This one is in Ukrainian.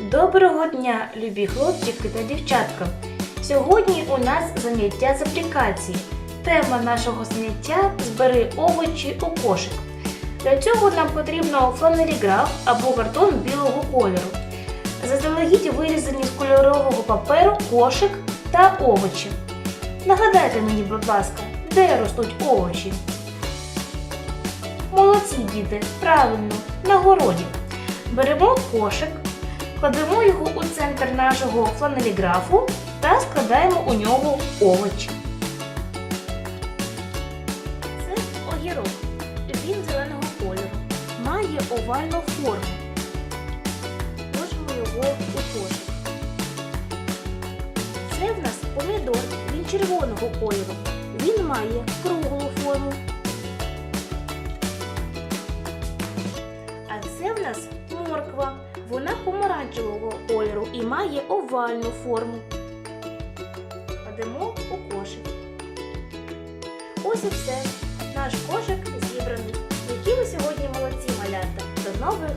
Доброго дня, любі хлопчики та дівчатка! Сьогодні у нас заняття з аплікації. Тема нашого заняття збери овочі у кошик. Для цього нам потрібно фланеліграф або картон білого кольору. Заздалегідь вирізані з кольорового паперу кошик та овочі. Нагадайте мені, будь ласка, де ростуть овочі? Молодці діти, правильно, на городі. Беремо кошик, кладемо його у центр нашого фланеліграфу та складаємо у нього овочі. Це огірок. Він зеленого кольору. Має овальну форму. Ложимо його у. Це в нас помідор. Він червоного кольору. Він має круглу форму. А це в нас морква. Помаранчевого кольору і має овальну форму. Кладемо у кошик. Ось і все. Наш кошик зібраний. Які ви сьогодні молодці малята. До нових